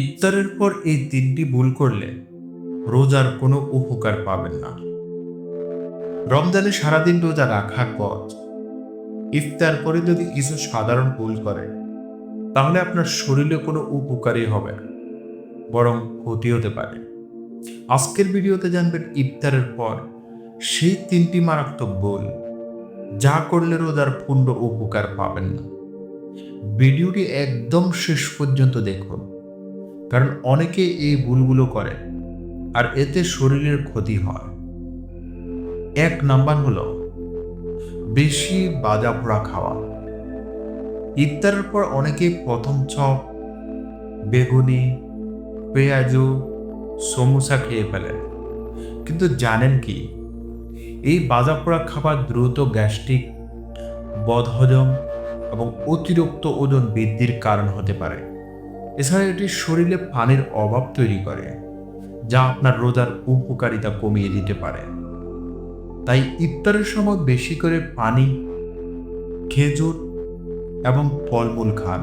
ইফতারের পর এই তিনটি ভুল করলে রোজার কোনো উপকার পাবেন না। রমজানে সারাদিন রোজা রাখার পর ইফতার করে যদি কিছু সাধারণ ভুল করে, তাহলে আপনার শরীরে কোনো উপকারই হবে না, বরং ক্ষতি হতে পারে। আজকের ভিডিওতে জানবেন ইফতারের পর সেই তিনটি মারাত্মক ভুল যা করলে রোজার পূর্ণ উপকার পাবেন না। ভিডিওটি একদম শেষ পর্যন্ত দেখুন। কারণ অনেকে এই ভুলগুলো করে, আর এতে শরীরের ক্ষতি হয়। এক নাম্বার হলো, বেশি বাজা পোড়া খাওয়া। ইফতারের পর অনেকে প্রথম চপ, বেগুনি, পেঁয়াজু, সমোসা খেয়ে ফেলেন কিন্তু জানেন কি, এই বাজা পোড়া খাবার দ্রুত গ্যাস্ট্রিক, বদহজম এবং অতিরিক্ত ওজন বৃদ্ধির কারণ হতে পারে। এছাড়া এটি শরীরে পানির অভাব তৈরি করে, যা আপনার রোজার উপকারিতা কমিয়ে দিতে পারে। তাই ইফতারের সময় বেশি করে পানি, খেজুর এবং ফলমূল খান।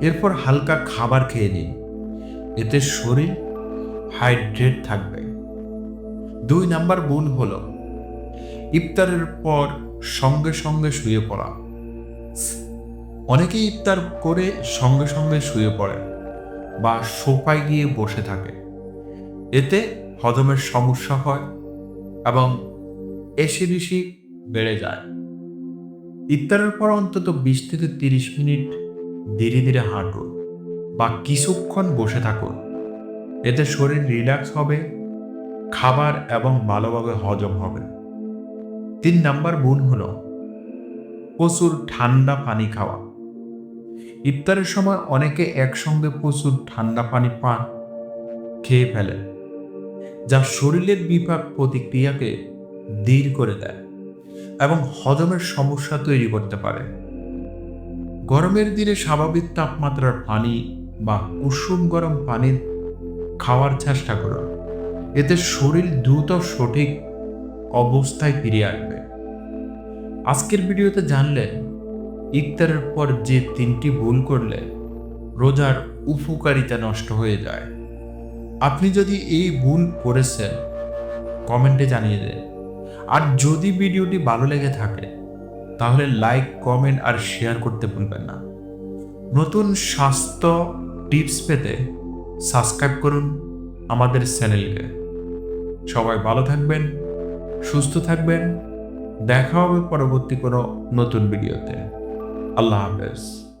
এরপর হালকা খাবার খেয়ে নিন। এতে শরীর হাইড্রেট থাকবে। দুই নাম্বার গুণ হলো, ইফতারের পর সঙ্গে সঙ্গে শুয়ে পড়া। অনেকেই ইফতার করে সঙ্গে সঙ্গে শুয়ে পড়ে বা সোফায় গিয়ে বসে থাকে। এতে হজমের সমস্যা হয় এবং এসিডিসি বেড়ে যায়। ইফতারের পর অন্তত বিশ থেকে তিরিশ মিনিট ধীরে ধীরে হাঁটুন বা কিছুক্ষণ বসে থাকুন। এতে শরীর রিল্যাক্স হবে, খাবার এবং ভালোভাবে হজম হবে। তিন নাম্বার গুণ হলো প্রচুর ঠান্ডা পানি খাওয়া। ইফতারের সময় অনেকে একসঙ্গে প্রচুর ঠান্ডা পানি পান, খেয়ে ফেলেন, যা শরীরের বিপাক প্রতিক্রিয়াকে ধীর করে দেয় এবং হজমের সমস্যা তৈরি করতে পারে। গরমের দিনে স্বাভাবিক তাপমাত্রার পানি বা কুসুম গরম পানি খাওয়ার চেষ্টা করুন। এতে শরীর দ্রুত সঠিক অবস্থায় ফিরে আসবে। আজকের ভিডিওতে জানলেন ইফতারের পর যে তিনটি ভুল করলে, রোজার উপকারিতা নষ্ট হয়ে যায়। আপনি যদি এই ভুল করেছেন, কমেন্টে জানিয়ে দেন। আর যদি ভিডিওটি ভালো লেগে থাকে, তাহলে লাইক, কমেন্ট আর শেয়ার করতে ভুলবেন না। নতুন স্বাস্থ্য টিপস পেতে সাবস্ক্রাইব করুন আমাদের চ্যানেলকে। সবাই ভালো থাকবেন, সুস্থ থাকবেন। দেখা হবে পরবর্তী কোনো নতুন ভিডিওতে। আল্লাহ হাফেজ।